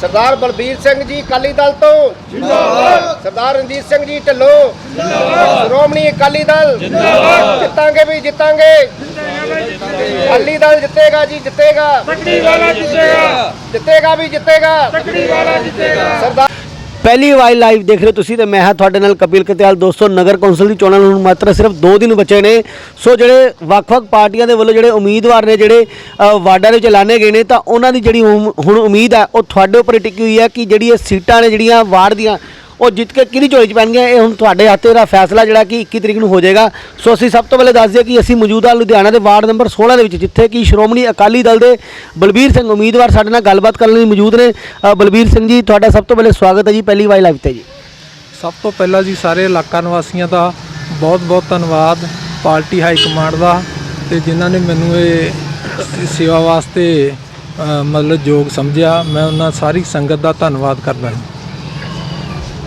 ਸਰਦਾਰ ਬਲਬੀਰ ਸਿੰਘ ਜੀ ਅਕਾਲੀ ਦਲ ਤੋਂ। ਜਿੰਦਾਬਾਦ। ਸਰਦਾਰ ਰਣਜੀਤ ਸਿੰਘ ਜੀ ਢਿੱਲੋਂ। ਜਿੰਦਾਬਾਦ। ਸ਼੍ਰੋਮਣੀ ਅਕਾਲੀ ਦਲ। ਜਿੰਦਾਬਾਦ। ਜਿੱਤਾਂਗੇ ਵੀ ਜਿੱਤਾਂਗੇ। ਅਕਾਲੀ ਦਲ ਜਿੱਤੇਗਾ ਜੀ ਜਿੱਤੇਗਾ। ਤਕੜੀ ਵਾਲਾ ਜਿੱਤੇਗਾ। ਜਿੱਤੇਗਾ ਵੀ ਜਿੱਤੇਗਾ। ਤਕੜੀ ਵਾਲਾ ਜਿੱਤੇਗਾ। ਸਰਦਾਰ ਪਹਿਲੀ ਵਾਰ ਲਾਈਵ ਦੇਖ ਰਹੇ ਹੋ ਤੁਸੀਂ ਤੇ ਮੈਂ ਹਾਂ ਤੁਹਾਡੇ ਨਾਲ ਕਪਿਲ ਕਤਿਆਲ ਦੋਸਤੋ, ਨਗਰ ਕੌਂਸਲ ਦੀ ਚੋਣਾਂ ਨੂੰ ਹੁਣ ਮਾਤਰ ਸਿਰਫ 2 ਦਿਨ ਬਚੇ ਨੇ। ਸੋ ਜਿਹੜੇ ਵੱਖ-ਵੱਖ ਪਾਰਟੀਆਂ ਦੇ ਵੱਲੋਂ ਜਿਹੜੇ ਉਮੀਦਵਾਰ ਨੇ, ਜਿਹੜੇ ਵਾਰਡਾਂ ਦੇ ਵਿੱਚ ਐਲਾਨੇ ਗਏ ਨੇ, ਤਾਂ ਉਹਨਾਂ ਦੀ ਜਿਹੜੀ ਉਮ- ਹੁਣ ਉਮੀਦ ਹੈ, ਉਹ ਤੁਹਾਡੇ ਉੱਪਰ ਹੀ ਟਿਕੀ ਹੋਈ ਹੈ ਕਿ ਜਿਹੜੀ ਇਹ ਸੀਟਾਂ ਨੇ, ਜਿਹੜੀਆਂ ਵਾਰਡ ਦੀਆਂ ਉਹ ਜਿੱਤ ਕੇ ਕਿਹਦੀ ਝੋਲੀ 'ਚ ਪੈਣਗੀਆਂ ਇਹ ਹੁਣ ਤੁਹਾਡੇ ਹੱਥੇ ਦਾ ਫੈਸਲਾ ਜਿਹੜਾ ਕਿ 21 ਤਰੀਕ ਨੂੰ ਹੋ ਜਾਏਗਾ। ਸੋ ਅਸੀਂ ਸਭ ਤੋਂ ਪਹਿਲੇ ਦੱਸ ਦਈਏ ਕਿ ਅਸੀਂ ਮੌਜੂਦਾ ਲੁਧਿਆਣਾ ਦੇ ਵਾਰਡ ਨੰਬਰ 16 ਦੇ ਵਿੱਚ, ਜਿੱਥੇ ਕਿ ਸ਼੍ਰੋਮਣੀ ਅਕਾਲੀ ਦਲ ਦੇ ਬਲਬੀਰ ਸਿੰਘ ਉਮੀਦਵਾਰ ਸਾਡੇ ਨਾਲ ਗੱਲਬਾਤ ਕਰਨ ਲਈ ਮੌਜੂਦ ਨੇ। ਬਲਬੀਰ ਸਿੰਘ ਜੀ, ਤੁਹਾਡਾ ਸਭ ਤੋਂ ਪਹਿਲੇ ਸਵਾਗਤ ਹੈ ਜੀ, ਪਹਿਲੀ ਵਾਰ ਲਾਈਵ ਤੇ ਜੀ। ਸਭ ਤੋਂ ਪਹਿਲਾਂ ਜੀ ਸਾਰੇ ਇਲਾਕਾ ਨਿਵਾਸੀਆਂ ਦਾ ਬਹੁਤ-ਬਹੁਤ ਧੰਨਵਾਦ, ਪਾਰਟੀ ਹਾਈ ਕਮਾਂਡ ਦਾ ਤੇ ਜਿਨ੍ਹਾਂ ਨੇ ਮੈਨੂੰ ਇਹ ਸੇਵਾ ਵਾਸਤੇ ਮਤਲਬ ਯੋਗ ਸਮਝਿਆ। ਮੈਂ ਉਹਨਾਂ ਸਾਰੀ ਸੰਗਤ ਦਾ ਧੰਨਵਾਦ ਕਰਦਾ ਹਾਂ।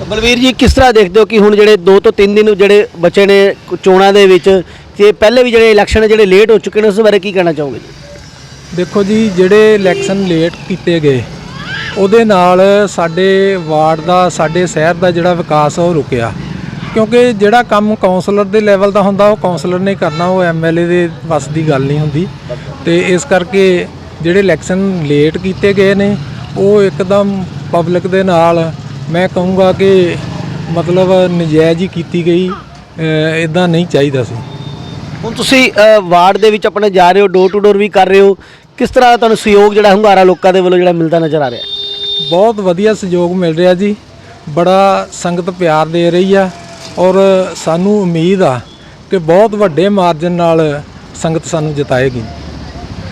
ਬਲਵੀਰ ਜੀ, ਕਿਸ ਤਰ੍ਹਾਂ ਦੇਖਦੇ ਹੋ ਕਿ ਹੁਣ ਜਿਹੜੇ 2 ਤੋਂ 3 ਦਿਨ ਜਿਹੜੇ ਬਚੇ ਨੇ ਚੋਣਾਂ ਦੇ ਵਿੱਚ, ਤੇ ਪਹਿਲੇ ਵੀ ਜਿਹੜੇ ਇਲੈਕਸ਼ਨ ਜਿਹੜੇ ਲੇਟ ਹੋ ਚੁੱਕੇ ਨੇ, ਉਸ ਬਾਰੇ ਕੀ ਕਹਿਣਾ ਚਾਹੋਗੇ ਜੀ? ਦੇਖੋ ਜੀ, ਜਿਹੜੇ ਇਲੈਕਸ਼ਨ ਲੇਟ ਕੀਤੇ ਗਏ, ਉਹਦੇ ਨਾਲ ਸਾਡੇ ਵਾਰਡ ਦਾ, ਸਾਡੇ ਸ਼ਹਿਰ ਦਾ ਜਿਹੜਾ ਵਿਕਾਸ ਆ, ਉਹ ਰੁਕਿਆ। ਕਿਉਂਕਿ ਜਿਹੜਾ ਕੰਮ ਕਾਉਂਸਲਰ ਦੇ ਲੈਵਲ ਦਾ ਹੁੰਦਾ, ਉਹ ਕਾਉਂਸਲਰ ਨੇ ਕਰਨਾ, ਉਹ ਐਮਐਲਏ ਦੇ ਵੱਸ ਦੀ ਗੱਲ ਨਹੀਂ ਹੁੰਦੀ। ਤੇ ਇਸ ਕਰਕੇ ਜਿਹੜੇ ਇਲੈਕਸ਼ਨ ਲੇਟ ਕੀਤੇ ਗਏ ਨੇ, ਉਹ ਇੱਕਦਮ ਪਬਲਿਕ ਦੇ ਨਾਲ ਮੈਂ ਕਹੂੰਗਾ ਕਿ ਮਤਲਬ ਨਜਾਇਜ਼ ਹੀ ਕੀਤੀ ਗਈ ਇਦਾਂ ਨਹੀਂ ਚਾਹੀਦਾ ਸੀ। ਹੁਣ ਤੁਸੀਂ ਵਾਰਡ ਦੇ ਵਿੱਚ ਆਪਣੇ ਜਾ ਰਹੇ ਹੋ ਡੋਰ ਟੂ ਡੋਰ ਵੀ ਕਰ ਰਹੇ ਹੋ ਕਿਸ ਤਰ੍ਹਾਂ ਦਾ ਤੁਹਾਨੂੰ ਸਹਿਯੋਗ ਜਿਹੜਾ ਹੁੰਗਾਰਾ ਲੋਕਾਂ ਦੇ ਵੱਲੋਂ ਜਿਹੜਾ ਮਿਲਦਾ ਨਜ਼ਰ ਆ ਰਿਹਾ? ਬਹੁਤ ਵਧੀਆ ਸਹਿਯੋਗ ਮਿਲ ਰਿਹਾ ਜੀ ਬੜਾ ਸੰਗਤ ਪਿਆਰ ਦੇ ਰਹੀ ਆ ਔਰ ਸਾਨੂੰ ਉਮੀਦ ਆ ਕਿ ਬਹੁਤ ਵੱਡੇ ਮਾਰਜਨ ਨਾਲ ਸੰਗਤ ਸਾਨੂੰ ਜਿਤਾਏਗੀ।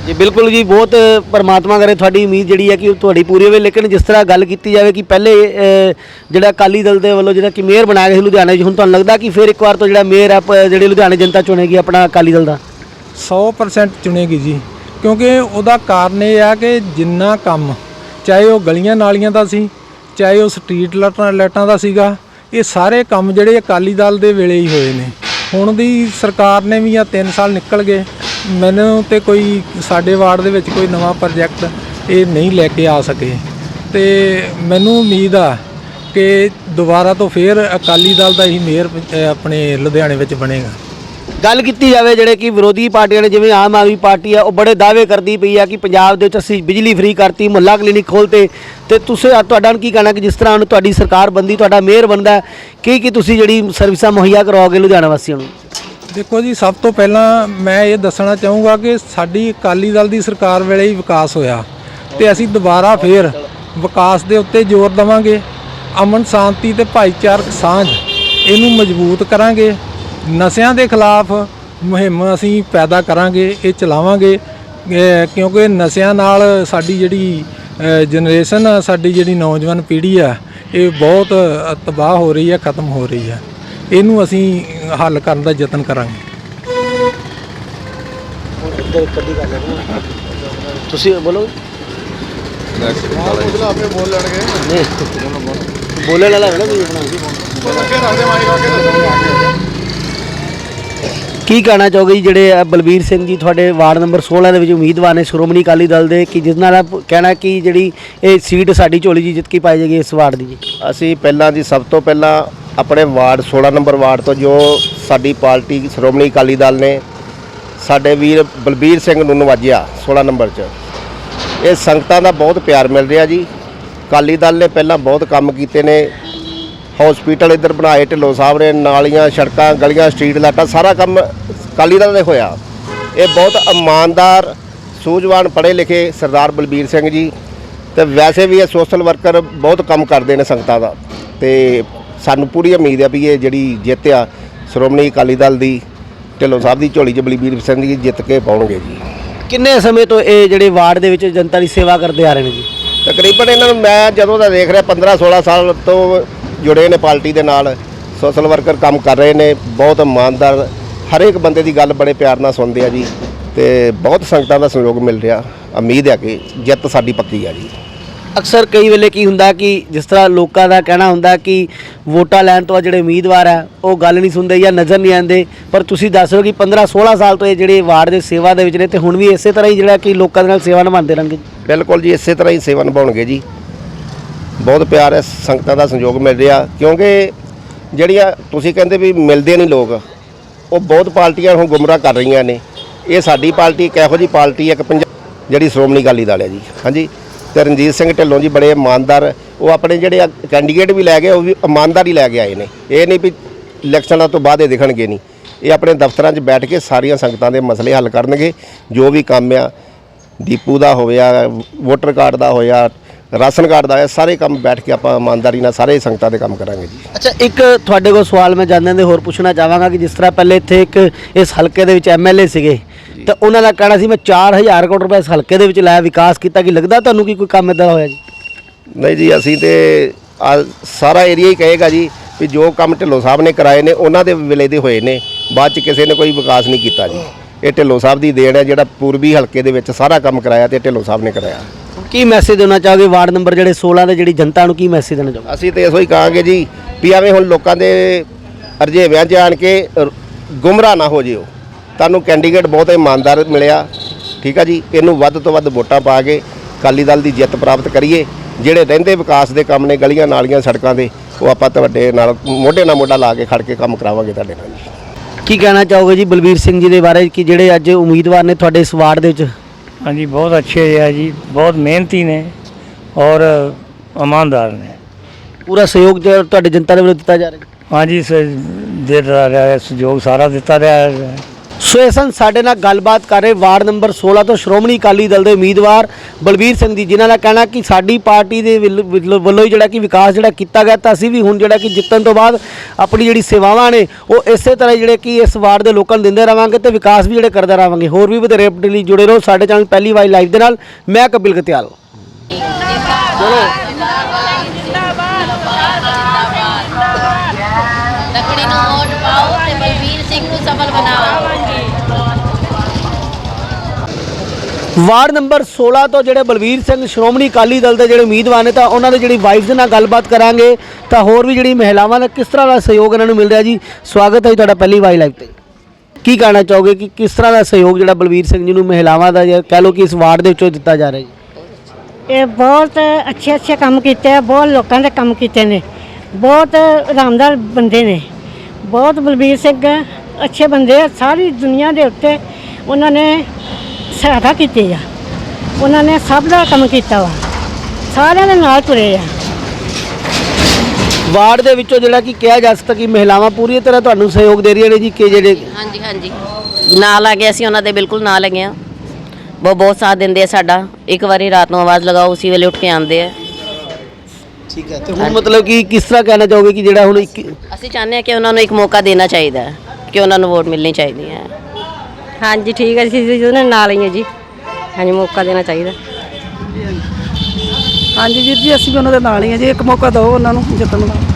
ਜੀ, ਬਿਲਕੁਲ ਜੀ, ਬਹੁਤ ਪਰਮਾਤਮਾ ਕਰੇ ਤੁਹਾਡੀ ਉਮੀਦ ਜਿਹੜੀ ਹੈ ਕਿ ਉਹ ਤੁਹਾਡੀ ਪੂਰੀ ਹੋਵੇ, ਲੇਕਿਨ ਜਿਸ ਤਰ੍ਹਾਂ ਗੱਲ ਕੀਤੀ ਜਾਵੇ ਕਿ ਪਹਿਲੇ ਜਿਹੜਾ ਅਕਾਲੀ ਦਲ ਦੇ ਵੱਲੋਂ ਜਿਹੜਾ ਕਿ ਮੇਅਰ ਬਣਾਇਆ ਗਿਆ ਸੀ ਲੁਧਿਆਣੇ 'ਚ, ਹੁਣ ਤੁਹਾਨੂੰ ਲੱਗਦਾ ਕਿ ਫਿਰ ਇੱਕ ਵਾਰ ਤੋਂ ਜਿਹੜਾ ਮੇਅਰ ਹੈ ਪ- ਜਿਹੜੀ ਲੁਧਿਆਣੇ ਜਨਤਾ ਚੁਣੇਗੀ ਆਪਣਾ ਅਕਾਲੀ ਦਲ ਦਾ? 100% ਚੁਣੇਗੀ ਜੀ, ਕਿਉਂਕਿ ਉਹਦਾ ਕਾਰਨ ਇਹ ਆ ਕਿ ਜਿੰਨਾ ਕੰਮ, ਚਾਹੇ ਉਹ ਗਲੀਆਂ ਨਾਲੀਆਂ ਦਾ ਸੀ, ਚਾਹੇ ਉਹ ਸਟਰੀਟ ਲਾਈਟਾਂ ਲਾਈਟਾਂ ਦਾ ਸੀਗਾ, ਇਹ ਸਾਰੇ ਕੰਮ ਜਿਹੜੇ ਅਕਾਲੀ ਦਲ ਦੇ ਵੇਲੇ ਹੀ ਹੋਏ ਨੇ। ਹੁਣ ਦੀ ਸਰਕਾਰ ਨੇ ਵੀ ਆ 3 ਸਾਲ ਨਿਕਲ ਗਏ ਮੈਨੂੰ ਤੇ ਕੋਈ ਸਾਡੇ ਵਾਰਡ ਦੇ ਵਿੱਚ ਕੋਈ ਨਵਾਂ ਪ੍ਰੋਜੈਕਟ ਇਹ ਨਹੀਂ ਲੈ ਕੇ ਆ ਸਕੇ। ਤੇ ਮੈਨੂੰ ਉਮੀਦ ਆ ਕਿ ਦੁਬਾਰਾ ਤੋਂ ਫੇਰ ਅਕਾਲੀ ਦਲ ਦਾ ਹੀ ਮੇਅਰ ਆਪਣੇ ਲੁਧਿਆਣੇ ਵਿੱਚ ਬਣੇਗਾ। ਗੱਲ ਕੀਤੀ ਜਾਵੇ ਜਿਹੜੇ ਕਿ ਵਿਰੋਧੀ ਪਾਰਟੀਆਂ ਨੇ, ਜਿਵੇਂ ਆਮ ਆਦਮੀ ਪਾਰਟੀ ਆ, ਉਹ ਬੜੇ ਦਾਅਵੇ ਕਰਦੀ ਪਈ ਆ ਕਿ ਪੰਜਾਬ ਦੇ ਵਿੱਚ ਅਸੀਂ ਬਿਜਲੀ ਫ੍ਰੀ ਕਰਤੀ, ਮੁਹੱਲਾ ਕਲੀਨਿਕ ਖੋਲਤੇ। ਤੇ ਤੁਸੀਂ ਤੁਹਾਡਾ ਹੁਣ ਕੀ ਕਹਿਣਾ ਕਿ ਜਿਸ ਤਰ੍ਹਾਂ ਹੁਣ ਤੁਹਾਡੀ ਸਰਕਾਰ ਬੰਦੀ ਤੁਹਾਡਾ ਮੇਅਰ ਬਣਦਾ ਕੀ ਕੀ ਤੁਸੀਂ ਜਿਹੜੀ ਸਰਵਿਸਾਂ ਮੁਹੱਈਆ ਕਰਵਾਓਗੇ ਲੁਧਿਆਣਾ ਵਾਸੀਆਂ ਨੂੰ? ਦੇਖੋ ਜੀ, ਸਭ ਤੋਂ ਪਹਿਲਾਂ ਮੈਂ ਇਹ ਦੱਸਣਾ ਚਾਹੂੰਗਾ ਕਿ ਸਾਡੀ ਅਕਾਲੀ ਦਲ ਦੀ ਸਰਕਾਰ ਵੇਲੇ ਹੀ ਵਿਕਾਸ ਹੋਇਆ ਤੇ ਅਸੀਂ ਦੁਬਾਰਾ ਫੇਰ ਵਿਕਾਸ ਦੇ ਉੱਤੇ ਜ਼ੋਰ ਦੇਵਾਂਗੇ, ਅਮਨ ਸ਼ਾਂਤੀ ਤੇ ਭਾਈਚਾਰਕ ਸਾਂਝ ਇਹਨੂੰ ਮਜ਼ਬੂਤ ਕਰਾਂਗੇ, ਨਸ਼ਿਆਂ ਦੇ ਖਿਲਾਫ ਮੁਹਿੰਮ ਅਸੀਂ ਪੈਦਾ ਕਰਾਂਗੇ, ਇਹ ਚਲਾਵਾਂਗੇ ਕਿਉਂਕਿ ਨਸ਼ਿਆਂ ਨਾਲ ਸਾਡੀ ਜਿਹੜੀ ਜਨਰੇਸ਼ਨ ਆ, ਸਾਡੀ ਜਿਹੜੀ ਨੌਜਵਾਨ ਪੀੜ੍ਹੀ ਆ, ਇਹ ਬਹੁਤ ਤਬਾਹ ਹੋ ਰਹੀ ਹੈ, ਖਤਮ ਹੋ ਰਹੀ ਹੈ। ਇਹਨੂੰ ਅਸੀਂ ਹੱਲ ਕਰਨ ਦਾ ਯਤਨ ਕਰਾਂਗੇ। ਤੁਸੀਂ ਬੋਲੋ। ਨਹੀਂ ਬੋਲਣ ਵਾਲਾ ਹੈ ਨਾ ਕੋਈ ਆਪਣਾ? ਕੀ ਕਹਿਣਾ ਚਾਹੋਗੇ ਜੀ ਜਿਹੜੇ ਬਲਬੀਰ ਸਿੰਘ ਜੀ ਤੁਹਾਡੇ ਵਾਰਡ ਨੰਬਰ 16 ਦੇ ਵਿੱਚ ਉਮੀਦਵਾਰ ਨੇ ਸ਼੍ਰੋਮਣੀ ਅਕਾਲੀ ਦਲ ਦੇ ਕਿ ਜਿਸ ਨਾਲ ਆਪ ਕਹਿਣਾ ਕਿ ਜਿਹੜੀ ਇਹ ਸੀਟ ਸਾਡੀ ਝੋਲੀ ਜੀ ਜਿੱਤ ਕੇ ਪਾਈ ਜਾਏਗੀ ਇਸ ਵਾਰਡ ਦੀ ਜੀ? ਅਸੀਂ ਪਹਿਲਾਂ ਜੀ ਸਭ ਤੋਂ ਪਹਿਲਾਂ ਆਪਣੇ ਵਾਰਡ 16 ਨੰਬਰ ਵਾਰਡ ਤੋਂ ਜੋ ਸਾਡੀ ਪਾਰਟੀ ਸ਼੍ਰੋਮਣੀ ਅਕਾਲੀ ਦਲ ਨੇ ਸਾਡੇ ਵੀਰ ਬਲਬੀਰ ਸਿੰਘ ਨੂੰ ਨਵਾਜਿਆ 16 ਨੰਬਰ 'ਚ। ਇਹ ਸੰਗਤਾਂ ਦਾ ਬਹੁਤ ਪਿਆਰ ਮਿਲ ਰਿਹਾ ਜੀ। ਅਕਾਲੀ ਦਲ ਨੇ ਪਹਿਲਾਂ ਬਹੁਤ ਕੰਮ ਕੀਤੇ ਨੇ। ਹਸਪੀਟਲ ਇੱਧਰ ਬਣਾਏ, ਢਿੱਲੋਂ ਸਾਹਿਬ ਨੇ, ਨਾਲੀਆਂ, ਸੜਕਾਂ, ਗਲੀਆਂ, ਸਟਰੀਟ ਲਾਈਟਾਂ, ਸਾਰਾ ਕੰਮ ਅਕਾਲੀ ਦਲ ਨੇ ਹੋਇਆ। ਇਹ ਬਹੁਤ ਇਮਾਨਦਾਰ, ਸੂਝਵਾਨ ਪੜ੍ਹੇ ਲਿਖੇ ਸਰਦਾਰ ਬਲਬੀਰ ਸਿੰਘ ਜੀ। ਤੇ ਵੈਸੇ ਵੀ ਇਹ ਸੋਸ਼ਲ ਵਰਕਰ ਬਹੁਤ ਕੰਮ ਕਰਦੇ ਨੇ ਸੰਗਤਾਂ ਦਾ। ਤੇ ਸਾਨੂੰ ਪੂਰੀ ਉਮੀਦ ਹੈ ਵੀ ਇਹ ਜਿਹੜੀ ਜਿੱਤ ਆ ਸ਼੍ਰੋਮਣੀ ਅਕਾਲੀ ਦਲ ਦੀ ਢਿੱਲੋਂ ਸਾਹਿਬ ਦੀ ਝੋਲੀ 'ਚ ਬਲਬੀਰ ਸਿੰਘ ਜੀ ਜਿੱਤ ਕੇ ਪਾਉਣਗੇ ਜੀ। ਕਿੰਨੇ ਸਮੇਂ ਤੋਂ ਇਹ ਜਿਹੜੇ ਵਾਰਡ ਦੇ ਵਿੱਚ ਜਨਤਾ ਦੀ ਸੇਵਾ ਕਰਦੇ ਆ ਰਹੇ ਨੇ ਜੀ? ਤਕਰੀਬਨ ਇਹਨਾਂ ਨੂੰ ਮੈਂ ਜਦੋਂ ਦਾ ਦੇਖ ਰਿਹਾ 15 16 ਸਾਲ ਤੋਂ ਜੁੜੇ ਨੇ ਪਾਰਟੀ ਦੇ ਨਾਲ ਸੋਸ਼ਲ ਵਰਕਰ ਕੰਮ ਕਰ ਰਹੇ ਨੇ ਬਹੁਤ ਇਮਾਨਦਾਰ ਹਰੇਕ ਬੰਦੇ ਦੀ ਗੱਲ ਬੜੇ ਪਿਆਰ ਨਾਲ ਸੁਣਦੇ ਆ ਜੀ ਤੇ ਬਹੁਤ ਸੰਗਤਾਂ ਦਾ ਸਹਿਯੋਗ ਮਿਲ ਰਿਹਾ। ਉਮੀਦ ਹੈ ਕਿ ਜਿੱਤ ਸਾਡੀ ਪੱਕੀ ਆ ਜੀ। ਅਕਸਰ ਕਈ ਵੇਲੇ ਕੀ ਹੁੰਦਾ ਕਿ ਜਿਸ ਤਰ੍ਹਾਂ ਲੋਕਾਂ ਦਾ ਕਹਿਣਾ ਹੁੰਦਾ ਕਿ ਵੋਟਾਂ ਲੈਣ ਤੋਂ ਬਾਅਦ ਜਿਹੜੇ ਉਮੀਦਵਾਰ ਆ, ਉਹ ਗੱਲ ਨਹੀਂ ਸੁਣਦੇ ਜਾਂ ਨਜ਼ਰ ਨਹੀਂ ਆਉਂਦੇ। ਪਰ ਤੁਸੀਂ ਦੱਸ ਰਹੇ ਹੋ ਕਿ 15 16 ਸਾਲ ਤੋਂ ਇਹ ਜਿਹੜੇ ਵਾਰਡ ਦੇ ਸੇਵਾ ਦੇ ਵਿੱਚ ਨੇ ਤੇ ਹੁਣ ਵੀ ਇਸੇ ਤਰ੍ਹਾਂ ਹੀ ਜਿਹੜਾ ਕਿ ਲੋਕਾਂ ਦੇ ਨਾਲ ਸੇਵਾ ਨਿਭਾਉਂਦੇ ਰਹਿਣਗੇ। ਬਿਲਕੁਲ ਜੀ, ਇਸੇ ਤਰ੍ਹਾਂ ਹੀ ਸੇਵਾ ਨਿਭਾਉਣਗੇ ਜੀ। ਬਹੁਤ ਪਿਆਰ ਹੈ, ਸੰਗਤਾਂ ਦਾ ਸੰਯੋਗ ਮਿਲ ਰਿਹਾ, ਕਿਉਂਕਿ ਜਿਹੜੀਆਂ ਤੁਸੀਂ ਕਹਿੰਦੇ ਵੀ ਮਿਲਦੇ ਨਹੀਂ ਲੋਕ, ਉਹ ਬਹੁਤ ਪਾਰਟੀਆਂ ਹੁਣ ਗੁੰਮਰਾਹ ਕਰ ਰਹੀਆਂ ਨੇ। ਇਹ ਸਾਡੀ ਪਾਰਟੀ ਇੱਕ ਇਹੋ ਜਿਹੀ ਪਾਰਟੀ ਹੈ ਕਿ ਪੰਜਾਬ ਜਿਹੜੀ ਸ਼੍ਰੋਮਣੀ ਅਕਾਲੀ ਦਲ ਹੈ ਜੀ। ਹਾਂਜੀ। ਤੇ ਰਣਜੀਤ ਸਿੰਘ ਢਿੱਲੋਂ ਜੀ ਬੜੇ ਇਮਾਨਦਾਰ, ਉਹ ਆਪਣੇ ਜਿਹੜੇ ਕੈਂਡੀਡੇਟ ਵੀ ਲੈ ਗਏ, ਉਹ ਵੀ ਇਮਾਨਦਾਰੀ ਲੈ ਕੇ ਆਏ ਨੇ। ਇਹ ਨਹੀਂ ਵੀ ਇਲੈਕਸ਼ਨਾਂ ਤੋਂ ਬਾਅਦ ਇਹ ਦਿਖਣਗੇ ਨਹੀਂ। ਇਹ ਆਪਣੇ ਦਫ਼ਤਰਾਂ 'ਚ ਬੈਠ ਕੇ ਸਾਰੀਆਂ ਸੰਗਤਾਂ ਦੇ ਮਸਲੇ ਹੱਲ ਕਰਨਗੇ। ਜੋ ਵੀ ਕੰਮ ਆ, ਦੀਪੂ ਦਾ ਹੋਇਆ, ਵੋਟਰ ਕਾਰਡ ਦਾ ਹੋਇਆ, ਰਾਸ਼ਨ ਕਾਰਡ ਦਾ ਹੋਇਆ, ਸਾਰੇ ਕੰਮ ਬੈਠ ਕੇ ਆਪਾਂ ਇਮਾਨਦਾਰੀ ਨਾਲ ਸਾਰੇ ਸੰਗਤਾਂ ਦੇ ਕੰਮ ਕਰਾਂਗੇ ਜੀ। ਅੱਛਾ, ਇੱਕ ਤੁਹਾਡੇ ਕੋਲ ਸਵਾਲ ਮੈਂ ਜਾਂਦੇ ਦੇ ਹੋਰ ਪੁੱਛਣਾ ਚਾਹਾਂਗਾ ਕਿ ਜਿਸ ਤਰ੍ਹਾਂ ਪਹਿਲੇ ਇੱਥੇ ਇੱਕ ਇਸ ਹਲਕੇ ਦੇ ਵਿੱਚ ਐਮਐਲਏ ਸੀਗੇ ਤਾਂ ਉਹਨਾਂ ਦਾ ਕਹਿਣਾ ਸੀ ਮੈਂ 4000 ਕਰੋੜ ਰੁਪਏ ਇਸ ਹਲਕੇ ਦੇ ਵਿੱਚ ਲਾਇਆ ਵਿਕਾਸ ਕੀਤਾ ਕਿ ਲੱਗਦਾ ਤੁਹਾਨੂੰ ਕਿ ਕੋਈ ਕੰਮ ਇਦਾਂ ਹੋਇਆ ਜੀ? ਨਹੀਂ ਜੀ ਅਸੀਂ ਤੇ ਆ ਸਾਰਾ ਏਰੀਆ ਹੀ ਕਹੇਗਾ ਜੀ ਵੀ ਜੋ ਕੰਮ ਢਿੱਲੋਂ ਸਾਹਿਬ ਨੇ ਕਰਾਏ ਨੇ ਉਹਨਾਂ ਦੇ ਵੇਲੇ ਦੇ ਹੋਏ ਨੇ ਬਾਅਦ ਚ ਕਿਸੇ ਨੇ ਕੋਈ ਵਿਕਾਸ ਨਹੀਂ ਕੀਤਾ ਜੀ। ਇਹ ਢਿੱਲੋਂ ਸਾਹਿਬ ਦੀ ਦੇਣ ਹੈ ਜਿਹੜਾ ਪੂਰਬੀ ਹਲਕੇ ਦੇ ਵਿੱਚ ਸਾਰਾ ਕੰਮ ਕਰਾਇਆ ਤੇ ਢਿੱਲੋਂ ਸਾਹਿਬ ਨੇ ਕਰਾਇਆ। ਕੀ ਮੈਸੇਜ ਦੇਣਾ ਚਾਹੋਗੇ? ਵਾਰਡ ਨੰਬਰ ਜਿਹੜੇ 16 ਦੇ ਜਿਹੜੀ ਜਨਤਾ ਨੂੰ ਕੀ ਮੈਸੇਜ ਦੇਣਾ ਚਾਹੋਗੇ? ਅਸੀਂ ਤੇ ਇਹੋ ਹੀ ਕਹਾਂਗੇ ਜੀ ਵੀ ਐਵੇਂ ਹੁਣ ਲੋਕਾਂ ਦੇ ਅਰਜੇਵਿਆਂ 'ਚ ਆਣ ਕੇ ਗੁੰਮਰਾਹ ਨਾ ਹੋ ਜਿਓ। ਤੁਹਾਨੂੰ ਕੈਂਡੀਡੇਟ ਬਹੁਤ ਇਮਾਨਦਾਰ ਮਿਲਿਆ ਠੀਕ ਆ ਜੀ? ਇਹਨੂੰ ਵੱਧ ਤੋਂ ਵੱਧ ਵੋਟਾਂ ਪਾ ਕੇ ਅਕਾਲੀ ਦਲ ਦੀ ਜਿੱਤ ਪ੍ਰਾਪਤ ਕਰੀਏ। ਜਿਹੜੇ ਰਹਿੰਦੇ ਵਿਕਾਸ ਦੇ ਕੰਮ ਨੇ ਗਲੀਆਂ ਨਾਲੀਆਂ ਸੜਕਾਂ ਦੇ ਉਹ ਆਪਾਂ ਤੁਹਾਡੇ ਨਾਲ ਮੋਢੇ ਨਾਲ ਮੋਢਾ ਲਾ ਕੇ ਖੜ ਕੇ ਕੰਮ ਕਰਾਵਾਂਗੇ ਤੁਹਾਡੇ ਨਾਲ। ਜੀ ਕੀ ਕਹਿਣਾ ਚਾਹੋਗੇ ਜੀ ਬਲਬੀਰ ਸਿੰਘ ਜੀ ਦੇ ਬਾਰੇ ਕਿ ਜਿਹੜੇ ਅੱਜ ਉਮੀਦਵਾਰ ਨੇ ਤੁਹਾਡੇ ਇਸ ਵਾਰਡ ਦੇ ਵਿੱਚ? ਹਾਂਜੀ ਬਹੁਤ ਅੱਛੇ ਹੈ ਜੀ ਬਹੁਤ ਮਿਹਨਤੀ ਨੇ ਔਰ ਇਮਾਨਦਾਰ ਨੇ। ਪੂਰਾ ਸਹਿਯੋਗ ਜੋ ਤੁਹਾਡੇ ਜਨਤਾ ਦੇ ਵੱਲੋਂ ਦਿੱਤਾ ਜਾ ਰਿਹਾ ਹੈ। ਹਾਂਜੀ ਸ ਦਿੱਤਾ ਰਿਹਾ ਹੈ ਸਹਿਯੋਗ ਸਾਰਾ ਦਿੱਤਾ ਰਿਹਾ ਹੈ। ਸੋ ਇਹ ਸਨ ਸਾਡੇ ਨਾਲ ਗੱਲਬਾਤ ਕਰ ਰਹੇ ਵਾਰਡ ਨੰਬਰ 16 ਤੋਂ ਸ਼੍ਰੋਮਣੀ ਅਕਾਲੀ ਦਲ ਦੇ ਉਮੀਦਵਾਰ ਬਲਬੀਰ ਸਿੰਘ ਜੀ, ਜਿਨ੍ਹਾਂ ਦਾ ਕਹਿਣਾ ਕਿ ਸਾਡੀ ਪਾਰਟੀ ਦੇ ਵੱਲ- ਵੱਲੋਂ ਵੱਲੋਂ ਹੀ ਜਿਹੜਾ ਕਿ ਵਿਕਾਸ ਜਿਹੜਾ ਕੀਤਾ ਗਿਆ, ਤਾਂ ਅਸੀਂ ਵੀ ਹੁਣ ਜਿਹੜਾ ਕਿ ਜਿੱਤਣ ਤੋਂ ਬਾਅਦ ਆਪਣੀ ਜਿਹੜੀ ਸੇਵਾਵਾਂ ਨੇ, ਉਹ ਇਸੇ ਤਰ੍ਹਾਂ ਹੀ ਜਿਹੜੇ ਕਿ ਇਸ ਵਾਰਡ ਦੇ ਲੋਕਾਂ ਨੂੰ ਦਿੰਦੇ ਰਵਾਂਗੇ ਤੇ ਵਿਕਾਸ ਵੀ ਜਿਹੜੇ ਕਰਦੇ ਰਵਾਂਗੇ। ਹੋਰ ਵੀ ਵਧੇਰੇ ਅਪਡੇਟ ਲਈ ਜੁੜੇ ਰਹੋ ਸਾਡੇ ਚੈਨਲ ਪਹਿਲੀ ਵਾਰ ਲਾਈਵ ਦੇ ਨਾਲ, ਮੈਂ ਕਪਿਲ ਗਤਿਆਲ ਲੱਕੜੀ ਨੂੰ ਵੋਟ ਪਾਓ ਤੇ ਬਲਵੀਰ ਸਿੰਘ ਨੂੰ ਸਫਲ ਵਾਰਡ ਨੰਬਰ 16 ਤੋਂ ਜਿਹੜੇ ਬਲਵੀਰ ਸਿੰਘ ਸ਼੍ਰੋਮਣੀ ਅਕਾਲੀ ਦਲ ਦੇ ਜਿਹੜੇ ਉਮੀਦਵਾਰ ਨੇ ਤਾਂ ਉਹਨਾਂ ਦੇ ਜਿਹੜੀ ਵਾਈਫ ਦੇ ਨਾਲ ਗੱਲਬਾਤ ਕਰਾਂਗੇ। ਤਾਂ ਹੋਰ ਵੀ ਜਿਹੜੀ ਮਹਿਲਾਵਾਂ ਦਾ ਕਿਸ ਤਰ੍ਹਾਂ ਦਾ ਸਹਿਯੋਗ ਇਹਨਾਂ ਨੂੰ ਮਿਲ ਰਿਹਾ ਜੀ? ਸਵਾਗਤ ਹੈ ਜੀ ਤੁਹਾਡਾ ਪਹਿਲੀ ਵਾਈ ਲਾਈਵ ਤੇ। ਕੀ ਕਹਿਣਾ ਚਾਹੋਗੇ ਕਿ ਕਿਸ ਤਰ੍ਹਾਂ ਦਾ ਸਹਿਯੋਗ ਜਿਹੜਾ ਬਲਵੀਰ ਸਿੰਘ ਜੀ ਨੂੰ ਮਹਿਲਾਵਾਂ ਦਾ ਜਾਂ ਕਹਿ ਲਓ ਕਿ ਇਸ ਵਾਰਡ ਦੇ ਵਿੱਚੋਂ ਦਿੱਤਾ ਜਾ ਰਿਹਾ ਜੀ? ਇਹ ਬਹੁਤ ਅੱਛੇ ਅੱਛੇ ਕੰਮ ਕੀਤੇ ਆ ਬਹੁਤ ਲੋਕਾਂ ਦੇ ਕੰਮ ਕੀਤੇ ਨੇ। ਬਹੁਤ ਆਰਾਮਦਾਰ ਬੰਦੇ ਨੇ। ਬਹੁਤ ਬਲਬੀਰ ਸਿੰਘ ਅੱਛੇ ਬੰਦੇ ਆ ਸਾਰੀ ਦੁਨੀਆ ਦੇ ਉੱਤੇ ਉਹਨਾਂ ਨੇ ਸਹਾਇਤਾ ਕੀਤੀ ਆ। ਉਹਨਾਂ ਨੇ ਸਭ ਦਾ ਕੰਮ ਕੀਤਾ ਵਾ। ਸਾਰਿਆਂ ਦੇ ਨਾਲ ਤੁਰੇ ਆ। ਵਾਰਡ ਦੇ ਵਿੱਚੋਂ ਜਿਹੜਾ ਕਿ ਕਿਹਾ ਜਾ ਸਕਦਾ ਕਿ ਮਹਿਲਾਵਾਂ ਪੂਰੀ ਤਰ੍ਹਾਂ ਤੁਹਾਨੂੰ ਸਹਿਯੋਗ ਦੇ ਰਹੀਆਂ ਨੇ ਜੀ ਕਿ ਜਿਹੜੇ ਹਾਂਜੀ ਹਾਂਜੀ। ਨਾਲ ਆ ਗਏ ਅਸੀਂ ਉਹਨਾਂ ਦੇ ਬਿਲਕੁਲ ਨਾਲ ਲੱਗੇ ਆ। ਉਹ ਬਹੁਤ ਸਾਥ ਦਿੰਦੇ ਆ ਸਾਡਾ। ਇੱਕ ਵਾਰੀ ਰਾਤ ਨੂੰ ਆਵਾਜ਼ ਲਗਾਓ ਉਸੇ ਵੇਲੇ ਉੱਠ ਕੇ ਆਉਂਦੇ ਆ। ਠੀਕ ਹੈ ਤੇ ਹੁਣ ਮਤਲਬ ਕਿ ਕਿਸ ਤਰ੍ਹਾਂ ਕਹਿਣਾ ਚਾਹੋਗੇ ਕਿ ਜਿਹੜਾ ਹੁਣ ਇੱਕ ਅਸੀਂ ਚਾਹੁੰਦੇ ਹਾਂ ਕਿ ਉਹਨਾਂ ਨੂੰ ਇੱਕ ਮੌਕਾ ਦੇਣਾ ਚਾਹੀਦਾ ਹੈ। ਕਿ ਉਹਨਾਂ ਨੂੰ ਵੋਟ ਮਿਲਣੀ ਚਾਹੀਦੀ ਹੈ। ਹਾਂਜੀ ਠੀਕ ਹੈ ਜੀ ਉਹਨਾਂ ਨਾਲ ਹੀ ਹੈ ਜੀ। ਹਾਂਜੀ ਮੌਕਾ ਦੇਣਾ ਚਾਹੀਦਾ। ਹਾਂਜੀ ਵੀਰ ਜੀ ਅਸੀਂ ਵੀ ਉਹਨਾਂ ਦੇ ਨਾਲ ਹੀ ਹਾਂ ਜੀ। ਇੱਕ ਮੌਕਾ ਦਿਓ ਉਹਨਾਂ ਨੂੰ ਜਿੱਤਣ ਦਾ।